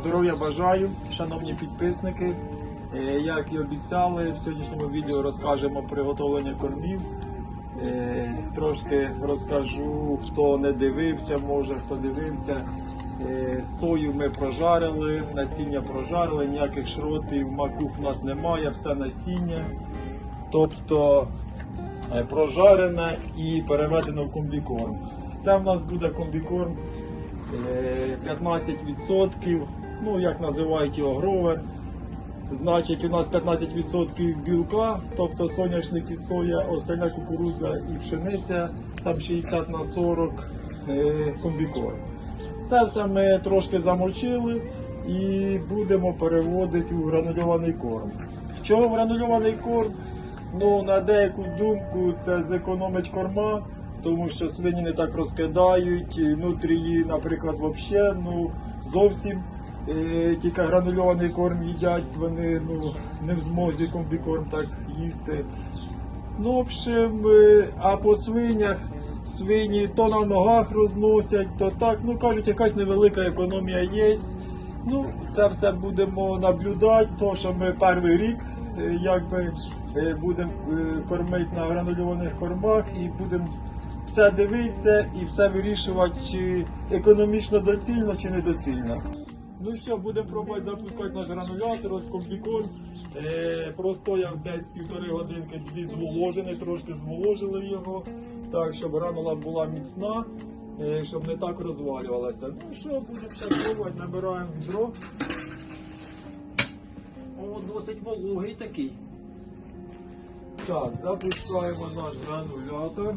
Здоров'я бажаю, шановні підписники. Е, Як і обіцяли, в сьогоднішньому відео розкажемо приготовлення кормів. Е, Трошки розкажу, хто не дивився, може хто дивився. Е, Сою ми прожарили, насіння прожарили, ніяких шротів, макух у нас немає, все насіння. Тобто прожарене і переведено в комбікорм. Це в нас буде комбікорм е, 15%, ну як називають його гровер. Значить, у нас 15% білка, тобто соняшник і соя, остальна кукурудза і пшениця, там 60 на 40 е, комбікорм. Це все ми трошки замочили і будемо переводити у гранульований корм. Чого гранульований корм? Ну, на деяку думку, це зекономить корма, тому що свині не так розкидають, нутрії, наприклад, взагалі, ну, зовсім тільки гранульований корм їдять, вони ну, не в змозі комбікорм так їсти. Ну, в общем, е, а по свинях свині то на ногах розносять, то так. Ну кажуть, якась невелика економія є. Ну, це все будемо наблюдати, то що ми перший рік е, якби е, будемо е, кормити на гранульованих кормах і будемо все дивитися і все вирішувати, чи економічно доцільно, чи недоцільно. Ну що, будемо пробувати запускати наш гранулятор з комбікон. Е, простояв десь півтори годинки, дві зволожений, трошки зволожили його, так, щоб гранула була міцна, е, щоб не так розвалювалася. Ну що, будемо зараз пробувати, набираємо відро. О, досить вологий такий. Так, запускаємо наш гранулятор.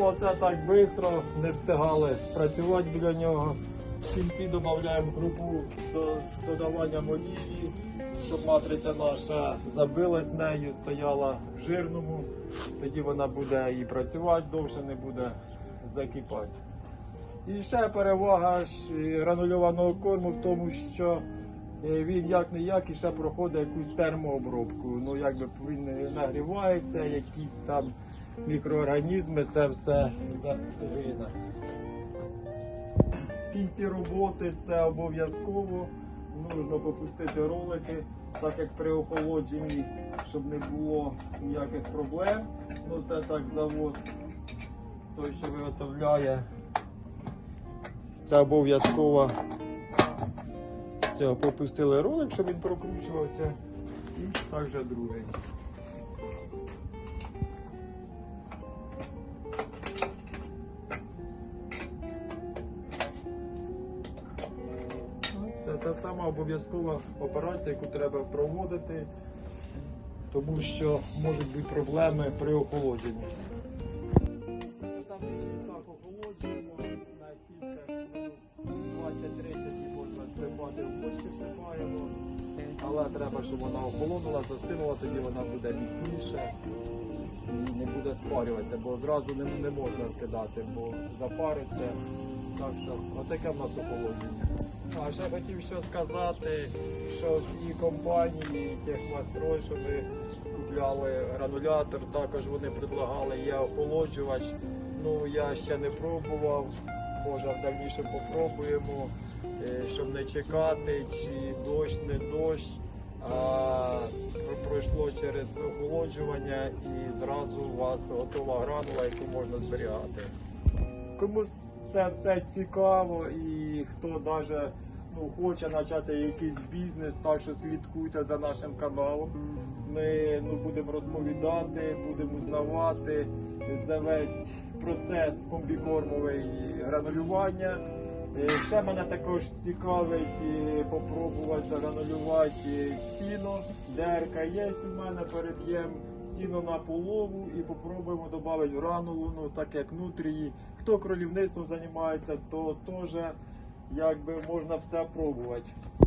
оце так швидко, не встигали працювати біля нього. В кінці додаємо групу до додавання олії, щоб матриця наша забилась нею, стояла в жирному. Тоді вона буде і працювати довше, не буде закипати. І ще перевага е, гранульованого корму в тому, що е, він як не як і ще проходить якусь термообробку. Ну якби він нагрівається, якісь там мікроорганізми, це все загине. В кінці роботи це обов'язково. Нужно попустити ролики, так як при охолодженні, щоб не було ніяких проблем. Ну це так завод той, що виготовляє. Це обов'язково. Все, попустили ролик, щоб він прокручувався. І також другий. Це, сама обов'язкова операція, яку треба проводити, тому що можуть бути проблеми при охолодженні. Так охолоджуємо на сітках ну, 20-30 і можна сипати в бочки сипаємо. Але треба, щоб вона охолонула, застинула, тоді вона буде міцніше і не буде спарюватися, бо зразу не, не можна кидати, бо запариться. Так що отаке в нас охолодження. А ще хотів що сказати, що в цій компанії Техмастрой, що ми купляли гранулятор, також вони предлагали є охолоджувач. Ну я ще не пробував, може в дальніше попробуємо, е, щоб не чекати, чи дощ, не дощ. А пройшло через охолоджування і зразу у вас готова гранула, яку можна зберігати. Комусь це все цікаво і хто даже, ну, хоче почати якийсь бізнес, так що слідкуйте за нашим каналом. Ми ну, будемо розповідати, будемо узнавати за весь процес комбікормовий гранулювання. Е, Ще мене також цікавить е, попробувати загранулювати сіно. ДРК є у мене, переб'ємо сіно на полову і попробуємо додати гранулу, ну так як нутрії. Хто кролівництвом займається, то теж можна все пробувати.